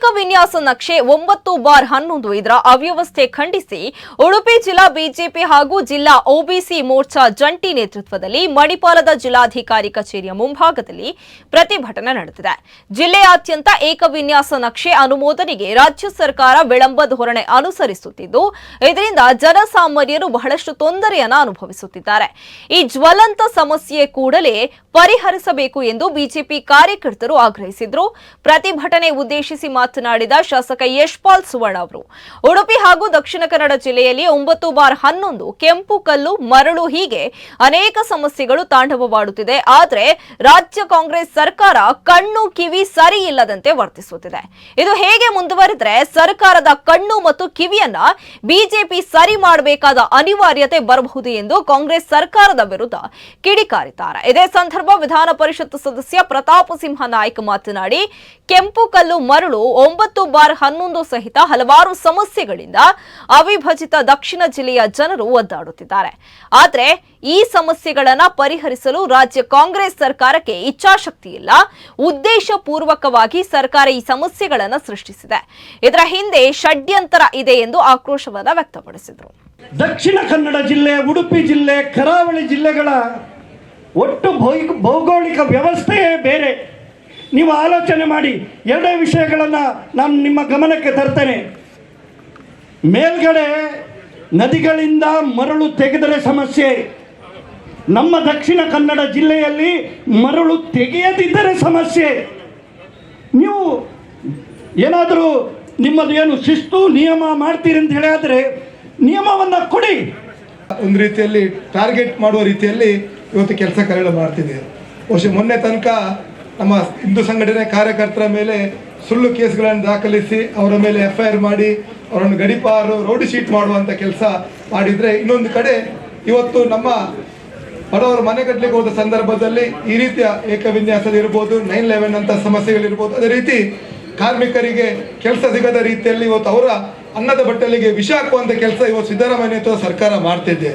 ಏಕವಿನ್ಯಾಸ ನಕ್ಷೆ ಒಂಬತ್ತು ಬಾರ್ ಹನ್ನೊಂದು ಇದರ ಅವ್ಯವಸ್ಥೆ ಖಂಡಿಸಿ ಉಡುಪಿ ಜಿಲ್ಲಾ ಬಿಜೆಪಿ ಹಾಗೂ ಜಿಲ್ಲಾ ಒಬಿಸಿ ಮೋರ್ಚಾ ಜಂಟಿ ನೇತೃತ್ವದಲ್ಲಿ ಮಣಿಪಾಲದ ಜಿಲ್ಲಾಧಿಕಾರಿ ಕಚೇರಿಯ ಮುಂಭಾಗದಲ್ಲಿ ಪ್ರತಿಭಟನೆ ನಡೆದಿದೆ. ಜಿಲ್ಲೆಯಾದ್ಯಂತ ಏಕವಿನ್ಯಾಸ ನಕ್ಷೆ ಅನುಮೋದನೆಗೆ ರಾಜ್ಯ ಸರ್ಕಾರ ವಿಳಂಬ ಧೋರಣೆ ಅನುಸರಿಸುತ್ತಿದ್ದು, ಇದರಿಂದ ಜನಸಾಮಾನ್ಯರು ಬಹಳಷ್ಟು ತೊಂದರೆಯನ್ನು ಅನುಭವಿಸುತ್ತಿದ್ದಾರೆ. ಈ ಜ್ವಲಂತ ಸಮಸ್ಯೆ ಕೂಡಲೇ ಪರಿಹರಿಸಬೇಕು ಎಂದು ಬಿಜೆಪಿ ಕಾರ್ಯಕರ್ತರು ಆಗ್ರಹಿಸಿದ್ರು. ಪ್ರತಿಭಟನೆ ಉದ್ದೇಶಿಸಿ ಶಾಸಕ ಯಶ್ಪಾಲ್ ಸುವರ್ಣ ಅವರು. ಉಡುಪಿ ಹಾಗೂ ದಕ್ಷಿಣ ಕನ್ನಡ ಜಿಲ್ಲೆಯಲ್ಲಿ ಒಂಬತ್ತು ಬಾರ್ ಹನ್ನೊಂದು, ಕೆಂಪು ಕಲ್ಲು, ಮರಳು ಹೀಗೆ ಅನೇಕ ಸಮಸ್ಯೆಗಳು ತಾಂಡವವಾಡುತ್ತಿದೆ. ಆದರೆ ರಾಜ್ಯ ಕಾಂಗ್ರೆಸ್ ಸರ್ಕಾರ ಕಣ್ಣು ಕಿವಿ ಸರಿ ಇಲ್ಲದಂತೆ ವರ್ತಿಸುತ್ತಿದೆ. ಇದು ಹೇಗೆ ಮುಂದುವರೆದ್ರೆ ಸರ್ಕಾರದ ಕಣ್ಣು ಮತ್ತು ಕಿವಿಯನ್ನ ಬಿಜೆಪಿ ಸರಿ ಮಾಡಬೇಕಾದ ಅನಿವಾರ್ಯತೆ ಬರಬಹುದು ಎಂದು ಕಾಂಗ್ರೆಸ್ ಸರ್ಕಾರದ ವಿರುದ್ಧ ಕಿಡಿಕಾರಿದ್ದಾರೆ. ಇದೇ ಸಂದರ್ಭ ವಿಧಾನ ಪರಿಷತ್ ಸದಸ್ಯ ಪ್ರತಾಪ ಸಿಂಹ ನಾಯ್ಕ ಮಾತನಾಡಿ, ಕೆಂಪು ಕಲ್ಲು, ಮರಳು ಒಂಬತ್ತು ಬಾರ್ ಹನ್ನೊಂದು ಸಹಿತ ಹಲವಾರು ಸಮಸ್ಯೆಗಳಿಂದ ಅವಿಭಜಿತ ದಕ್ಷಿಣ ಜಿಲ್ಲೆಯ ಜನರು ಒದ್ದಾಡುತ್ತಿದ್ದಾರೆ. ಆದರೆ ಈ ಸಮಸ್ಯೆಗಳನ್ನ ಪರಿಹರಿಸಲು ರಾಜ್ಯ ಕಾಂಗ್ರೆಸ್ ಸರ್ಕಾರಕ್ಕೆ ಇಚ್ಛಾಶಕ್ತಿ ಇಲ್ಲ. ಉದ್ದೇಶ ಪೂರ್ವಕವಾಗಿ ಸರ್ಕಾರ ಈ ಸಮಸ್ಯೆಗಳನ್ನು ಸೃಷ್ಟಿಸಿದೆ. ಇದರ ಹಿಂದೆ ಷಡ್ಯಂತರ ಇದೆ ಎಂದು ಆಕ್ರೋಶವನ್ನ ವ್ಯಕ್ತಪಡಿಸಿದರು. ದಕ್ಷಿಣ ಕನ್ನಡ ಜಿಲ್ಲೆ, ಉಡುಪಿ ಜಿಲ್ಲೆ, ಕರಾವಳಿ ಜಿಲ್ಲೆಗಳ ಒಟ್ಟು ಭೌಗೋಳಿಕ ವ್ಯವಸ್ಥೆಯೇ ಬೇರೆ ನೀವು ಆಲೋಚನೆ ಮಾಡಿ ಎರಡೇ ವಿಷಯಗಳನ್ನು ನಾನು ನಿಮ್ಮ ಗಮನಕ್ಕೆ ತರ್ತೇನೆ. ಮೇಲ್ಗಡೆ ನದಿಗಳಿಂದ ಮರಳು ತೆಗೆದರೆ ಸಮಸ್ಯೆ. ನಮ್ಮ ದಕ್ಷಿಣ ಕನ್ನಡ ಜಿಲ್ಲೆಯಲ್ಲಿ ಮರಳು ತೆಗೆಯದಿದ್ದರೆ ಸಮಸ್ಯೆ. ನೀವು ಏನಾದರೂ ನಿಮ್ಮದು ಏನು ಶಿಸ್ತು, ನಿಯಮ ಮಾಡ್ತೀರಿ ಅಂತ ಹೇಳಿದ್ರೆ ನಿಯಮವನ್ನು ಕೊಡಿ. ಒಂದು ರೀತಿಯಲ್ಲಿ ಟಾರ್ಗೆಟ್ ಮಾಡುವ ರೀತಿಯಲ್ಲಿ ಇವತ್ತು ಕೆಲಸ ಕಾರ್ಯಗಳು ಮಾಡ್ತಿದ್ದೀವಿ ವರ್ಷ ಮೊನ್ನೆ ತನಕ ನಮ್ಮ ಹಿಂದೂ ಸಂಘಟನೆ ಕಾರ್ಯಕರ್ತರ ಮೇಲೆ ಸುಳ್ಳು ಕೇಸ್ಗಳನ್ನು ದಾಖಲಿಸಿ ಅವರ ಮೇಲೆ ಎಫ್ ಐ ಆರ್ ಮಾಡಿ ಅವರನ್ನು ಗಡಿಪಾರು ರೋಡ್ ಶೀಟ್ ಮಾಡುವಂಥ ಕೆಲಸ ಮಾಡಿದರೆ ಇನ್ನೊಂದು ಕಡೆ ಇವತ್ತು ನಮ್ಮ ಬಡವರು ಮನೆ ಕಟ್ಟಲಿಕ್ಕೆ ಹೋದ ಸಂದರ್ಭದಲ್ಲಿ ಈ ರೀತಿಯ ಏಕವಿನ್ಯಾಸದಿರ್ಬೋದು ನೈನ್ ಲೆವೆನ್ ಅಂತ ಸಮಸ್ಯೆಗಳಿರ್ಬೋದು. ಅದೇ ರೀತಿ ಕಾರ್ಮಿಕರಿಗೆ ಕೆಲಸ ಸಿಗದ ರೀತಿಯಲ್ಲಿ ಇವತ್ತು ಅವರ ಅನ್ನದ ಬಟ್ಟಲಿಗೆ ವಿಷ ಹಾಕುವಂಥ ಕೆಲಸ ಇವತ್ತು ಸಿದ್ದರಾಮಯ್ಯ ಸರ್ಕಾರ ಮಾಡ್ತಿದೆ.